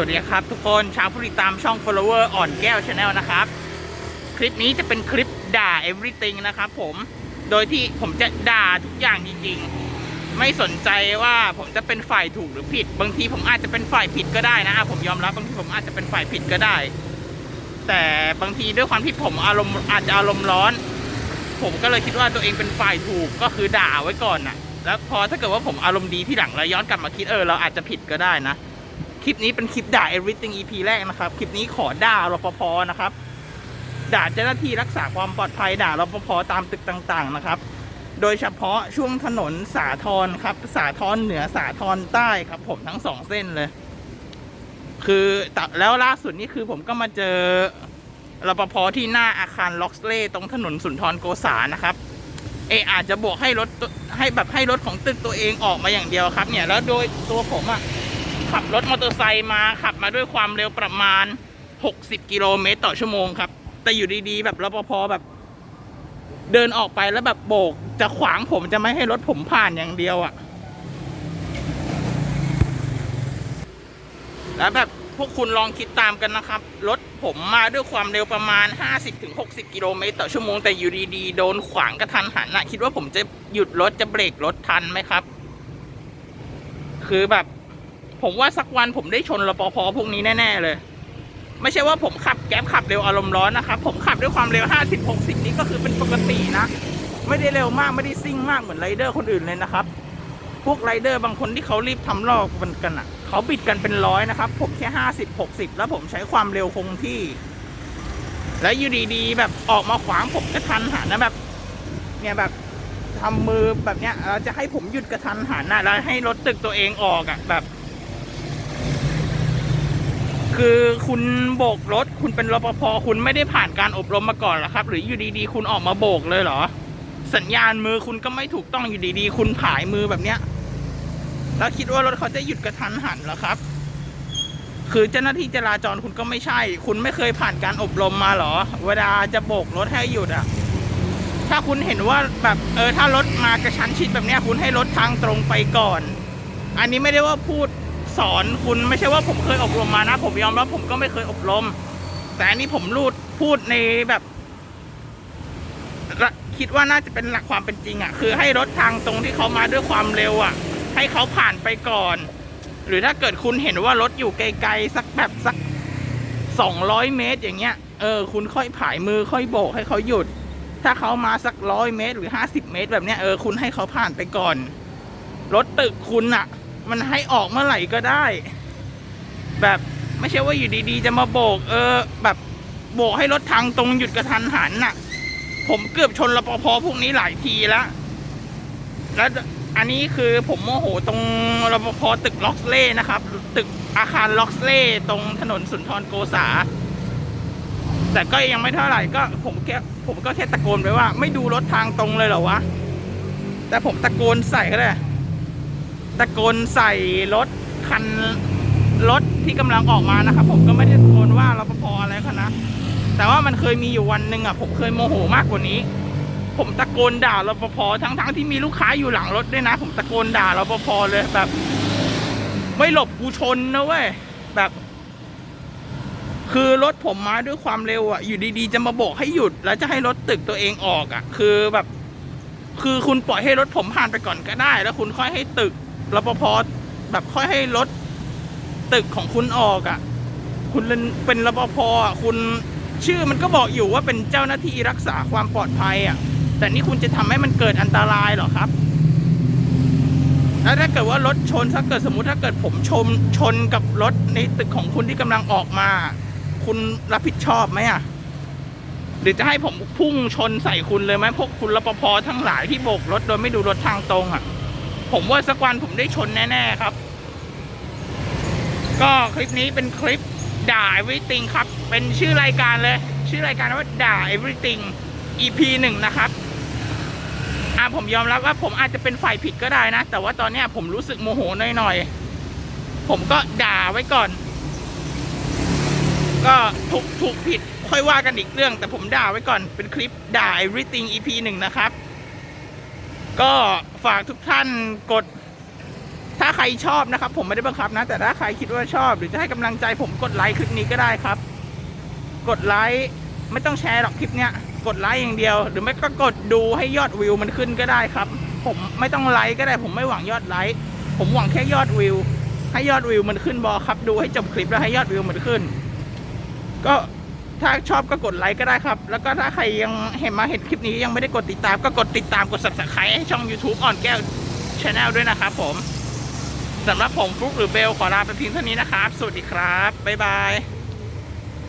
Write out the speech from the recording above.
วัสดีครับทุกคนชาวผู้ติดตามช่อง follower อ่อนแก้ว Channel นะครับ คลิปนี้จะเป็นคลิปด่า everything นะครับผมโดยที่ผมจะด่าทุกอย่างจริงๆ ไม่สนใจว่าผมจะเป็นฝ่ายถูกหรือผิด บางทีผมอาจจะเป็นฝ่ายผิดก็ได้นะผมยอมรับบางทีผมอาจจะเป็นฝ่ายผิดก็ได้ แต่บางทีด้วยความที่ผมอารมณ์อาจจะอารมณ์ร้อน ผมก็เลยคิดว่าตัวเองเป็นฝ่ายถูกก็คือด่าไว้ก่อนนะแล้วพอถ้าเกิดว่าผมอารมณ์ดีที่หลังแล้วย้อนกลับมาคิดเออเราอาจจะผิดก็ได้นะ คลิปนี้เป็นคลิปด่า everything EP แรกนะครับ คลิปนี้ขอด่ารปภนะครับ ด่าเจ้าหน้าที่รักษาความปลอดภัยด่ารปภตามตึกต่างๆนะครับ โดยเฉพาะช่วงถนนสาทรครับ สาทรเหนือสาทรใต้ครับ ผมทั้งสองเส้นเลย คือแแล้วล่าสุดนี่คือผมก็มาเจอรปภที่หน้าอาคารล็อกเล่ตรงถนนสุนทรโกษานะครับเออาจจะบอกให้รถให้แบบให้รถของตึกตัวเองออกมาอย่างเดียวครับ เนี่ยแล้วโดยตัวผมอะ ขับรถมอเตอร์ไซค์มาขับมาด้วยความเร็วประมาณ 60 กิโลเมตรต่อชั่วโมงครับ แต่อยู่ดีๆ แบบรปภแบบ เดินออกไปแล้วแบบโบก จะขวางผมจะไม่ให้รถผมผ่านอย่างเดียวอะ่ะ แล้วแบบพวกคุณลองคิดตามกันนะครับ รถผมมาด้วยความเร็วประมาณ 50-60 กิโลเมตรต่อชั่วโมง แต่อยู่ดีๆ โดนขวางกระทันหันนะคิดว่าผมจะหยุดรถจะเบรกรถทันไหมครับ คือแบบ ผมว่าสักวันผมได้ชนรปภพวกนี้แน่ๆเลย ไม่ใช่ว่าผมขับแก๊ปขับเร็วอารมณ์ร้อนนะครับผมขับด้วยความเร็ว 50 60 นี่ก็คือเป็นปกตินะ ไม่ได้เร็วมากไม่ได้ซิ่งมากเหมือนไรเดอร์คนอื่นเลยนะครับ พวกไรเดอร์บางคนที่เขารีบทำลอกกันกันอะ เขาบิดกันเป็นร้อยนะครับ ผมแค่50 60 แล้วผมใช้ความเร็วคงที่ แล้วอยู่ดีๆ แบบออกมาขวางผมกระทันหันนะแบบ เนี่ยแบบทำมือแบบเนี้ยเราจะให้ผมหยุดกระทันหันนะแล้วให้รถตึกตัวเองออกอะ่ะแบบ คือคุณโบกรถ คุณเป็นรปภคุณไม่ได้ผ่านการอบรมมาก่อนหรอครับ หรืออยู่ดีๆ คุณออกมาโบกเลยเหรอ สัญญาณมือคุณก็ไม่ถูกต้องอยู่ดีๆ คุณผายมือแบบเนี้ย แล้วคิดว่ารถเขาจะหยุดกระทันหันเหรอครับ คือเจ้าหน้าที่จราจรคุณก็ไม่ใช่ คุณไม่เคยผ่านการอบรมมาเหรอ เวลาจะโบกรถให้หยุดอะถ้าคุณเห็นว่าแบบเออถ้ารถมากระชั้นชิดแบบเนี้ยคุณให้รถทางตรงไปก่อน อันนี้ไม่ได้ว่าพูด สอนคุณไม่ใช่ว่าผมเคยอบรมมานะ ผมยอมรับผมก็ไม่เคยอบรม แต่อันนี้ผมรูดพูดในแบบคิดว่าน่าจะเป็นหลักความเป็นจริงอะ่ะ คือให้รถทางตรงที่เขามาด้วยความเร็วอะ่ะ ให้เขาผ่านไปก่อน หรือถ้าเกิดคุณเห็นว่ารถอยู่ไกลๆสักแบบสักสองร้อยเมตรอย่างเงี้ยเออคุณค่อยผายมือค่อยโบกให้เขาหยุด ถ้าเขามาสักร้อยเมตร หรือห้าสิบเมตรแบบเนี้ยเออคุณให้เขาผ่านไปก่อน รถตึกคุณอะ มันให้ออกเมื่อไหร่ก็ได้ แบบไม่ใช่ว่าอยู่ดีๆ จะมาโบก เออ แบบโบกให้รถทางตรงหยุดกระทันหันน่ะ ผมเกือบชนรปภพวกนี้หลายทีแล้ว แล้วอันนี้คือผมโมโหตรงรปภตึกล็อกเล่นะครับ ตึกอาคารล็อกเล่ตรงถนนสุนทรโกษา แต่ก็ยังไม่เท่าไหร่ก็ผมแค่ผมก็แค่ตะโกนไปว่า ไม่ดูรถทางตรงเลยเหรอวะ แต่ผมตะโกนใส่ก็ได้ ตะโกนใส่รถคันรถที่กำลังออกมานะครับ ผมก็ไม่ได้ตะโกนว่ารปภอะไรเขานะ แต่ว่ามันเคยมีอยู่วันหนึ่งอะผมเคยโมโหมากกว่านี้ ผมตะโกนด่ารปภทั้งๆที่มีลูกค้าอยู่หลังรถด้วยนะ ผมตะโกนด่ารปภเลยแบบ ไม่หลบกูชนนะเว้ยแบบ คือรถผมมาด้วยความเร็วอะอยู่ดีๆจะมาโบกให้หยุด แล้วจะให้รถตึกตัวเองออกอะ คือแบบ คือคุณปล่อยให้รถผมผ่านไปก่อนก็ได้ แล้วคุณค่อยให้ตึก รปภแบบค่อยให้รถตึกของคุณออกอะ คุณเป็นรปภอะคุณชื่อมันก็บอกอยู่ว่าเป็นเจ้าหน้าที่รักษาความปลอดภัยอะ แต่นี่คุณจะทำให้มันเกิดอันตรายเหรอครับแล้วถ้าเกิดว่ารถชนถ้าเกิดสมมุติถ้าเกิดผมชนชนกับรถในตึกของคุณที่กำลังออกมา คุณรับผิดชอบไหมอะหรือจะให้ผมพุ่งชนใส่คุณเลยไหมพวกคุณรปภทั้งหลายที่โบกรถโดยไม่ดูรถทางตรงอะ ผมว่าสักวันผมได้ชนแน่ ๆ ครับ ก็คลิปนี้เป็นคลิปด่า everything ครับ เป็นชื่อรายการเลย ชื่อรายการว่าด่า everything EP หนึ่งนะครับอ่าผมยอมรับว่าผมอาจจะเป็นฝ่ายผิดก็ได้นะ แต่ว่าตอนเนี้ยผมรู้สึกโมโหหน่อยๆ ผมก็ด่าไว้ก่อน ก็ถูกถูกผิดค่อยว่ากันอีกเรื่อง แต่ผมด่าไว้ก่อนเป็นคลิปด่า everything EP หนึ่งนะครับ ก็ฝากทุกท่านกด ถ้าใครชอบนะครับ ผมไม่ได้บังคับนะ แต่ถ้าใครคิดว่าชอบ หรือจะให้กำลังใจผมกดไลค์คลิปนี้ก็ได้ครับ กดไลค์ไม่ต้องแชร์หรอกคลิปเนี้ย กดไลค์อย่างเดียว หรือไม่ก็กดดูให้ยอดวิวมันขึ้นก็ได้ครับ ผมไม่ต้องไลค์ก็ได้ ผมไม่หวังยอดไลค์ผมหวังแค่ยอดวิว ให้ยอดวิวมันขึ้นบอครับ ดูให้จบคลิปแล้วให้ยอดวิวมันขึ้น ก็ ถ้าชอบก็กดไลค์ก็ได้ครับ แล้วก็ถ้าใครยังเห็นมาเห็นคลิปนี้ยังไม่ได้กดติดตาม ก็กดติดตามกด subscribe ให้ช่อง YouTube อ่อนแก้ว Channel ด้วยนะครับผมสำหรับผมฟลุกหรือเบลขอลาไปเพียงเท่านี้นะครับ สวัสดีครับ บ๊ายบาย